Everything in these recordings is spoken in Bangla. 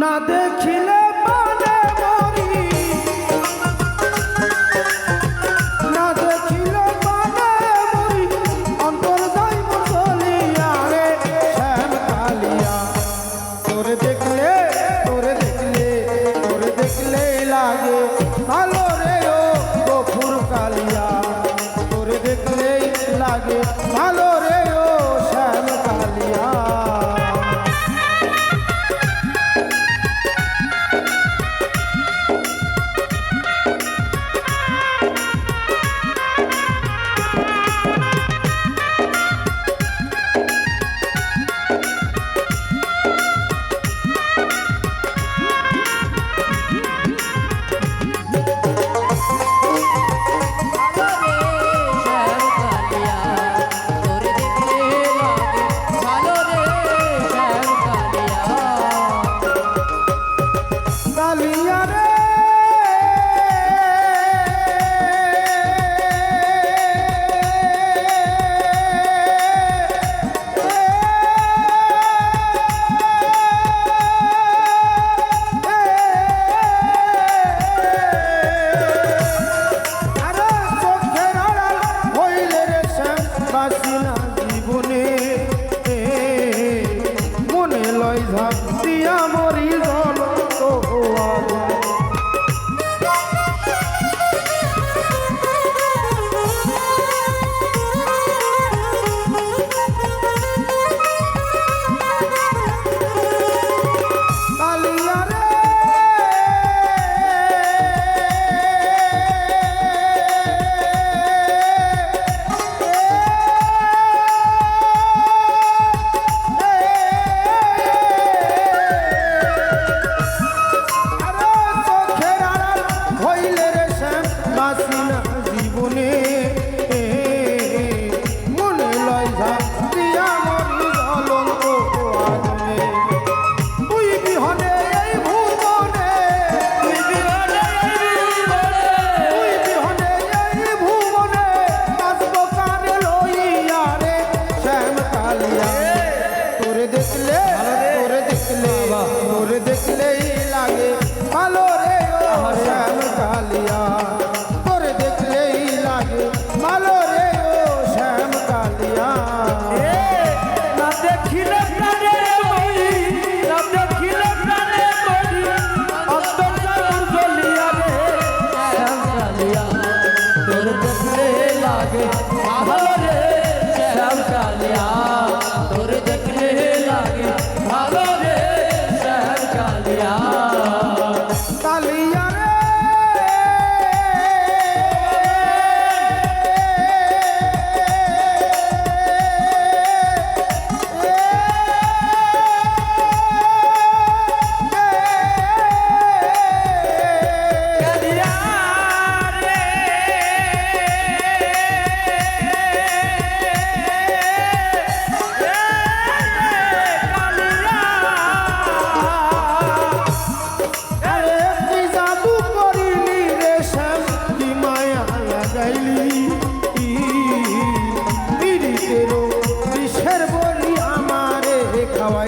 না দেখিলে না অন্তর রে কালিয়া। দেখলে দেখলে লাগে। ভালো রে ও, গফুর কালিয়া। তোরে দেখলেই লাগে, ভালো দেখলে তোরে দেখলে তোরে দেখলে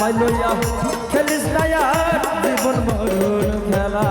আমায় লইয়া খেলিস না জীবন মরণ খেলা।